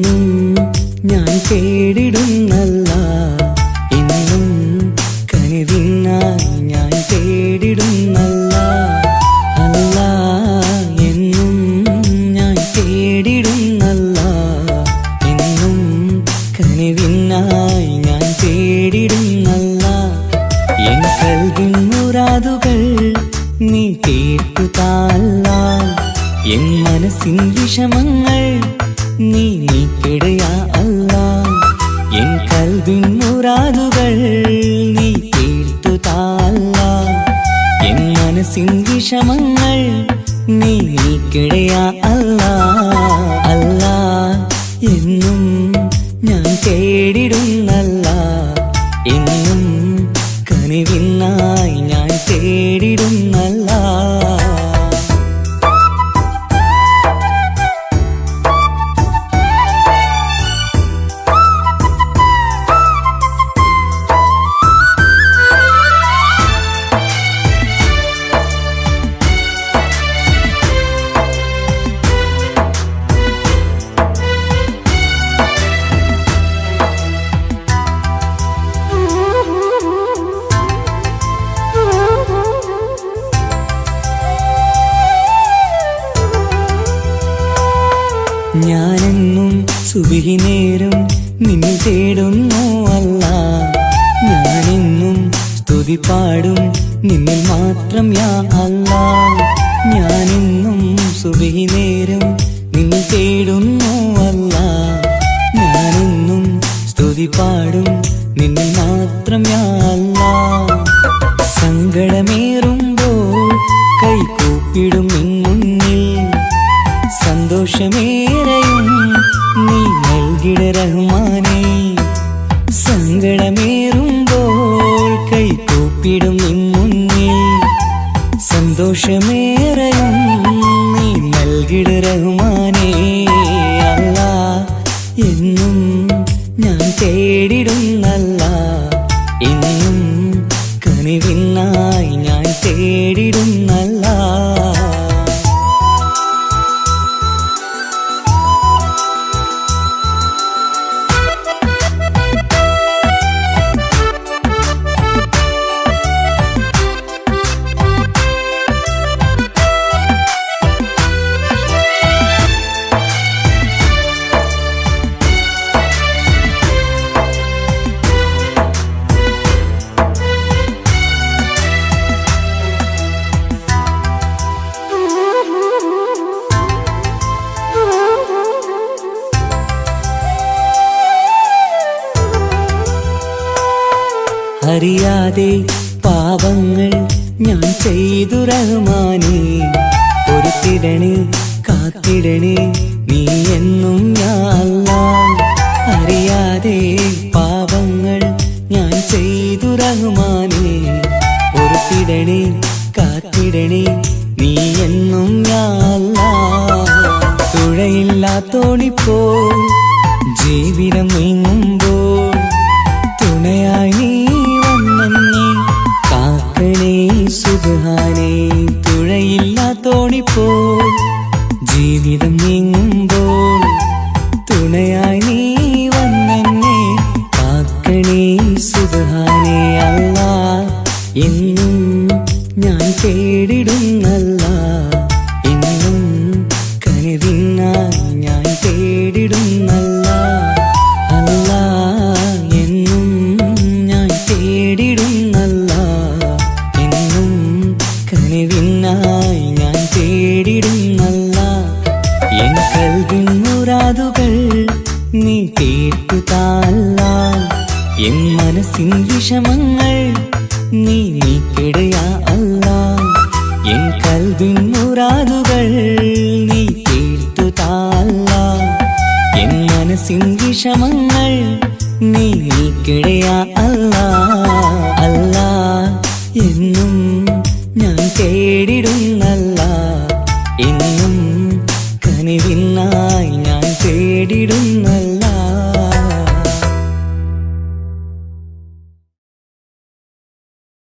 എന്നും ഞാൻ തേടിടുന്നല്ല. എന്നും കനിവിനായി ഞാൻ തേടിടുന്നല്ല. അല്ല എന്നും ഞാൻ തേടിടുന്നല്ല. എന്നും കനിവിനായി ഞാൻ തേടിടുന്നല്ല. എൻ കൽവിൻ മുറാതുകൾ നീ കേട്ടു താല്ല എൻ മനസ്സിൻ വിഷമങ്ങൾ നീ നീക്കിടയാ സുബിഹി നേരം നിന്നെ തേടുന്നു അല്ല. ഞാനെന്നും സ്തുതി പാടും നിന്നിൽ മാത്രം യാ അല്ല. ഞാനെന്നും സുബിഹി നേരം നിന്നെ തേടുന്നു അല്ല. ഞാനെന്നും സ്തുതി പാടും നിന്നിൽ മാത്രം യാ റഹ്മാനേ സങ്കടമേറുമ്പോൾ കൈകൂപ്പിടും നിൻ മുന്നിൽ. സന്തോഷമേറെയും അറിയാതെ പാപങ്ങൾ ഞാൻ ചെയ്തു റഹ്മാനേ. തിരണി കാത്തിടണേ നീ എന്നും ഞാൻ അറിയാതെ പാപങ്ങൾ ഞാൻ ചെയ്തു റഹ്മാനേ. തിരണി കാത്തിടണേ നീ എന്നും ഞാല്ല തുഴയില്ലാത്തോണിപ്പോ ജീവിതം നീങ്ങുമ്പോൾ സുഖാനേ തുഴയില്ലാത്തോണിപ്പോ ജീവിതം നീങ്ങുമ്പോൾ തുണയായി നീ വന്നെ കാക്കണേ സുഹാനേ അല്ല. എന്നും ഞാൻ തേടിടുന്നല്ല കേട്ടു താല്ലാൽ എൻ മനസ്സിൻ വിഷമങ്ങൾ നീ നീക്കിടയാ അല്ല എൻ കൽവിൻ മുറാദുകൾ നീ കേട്ടു താല്ലാൽ എൻ മനസ്സിൻ വിഷമങ്ങൾ നീ നീക്കിടയാ അല്ല അല്ല എന്നും ഞാൻ തേടിടുന്നല്ല എന്നും കനിവിന്നാ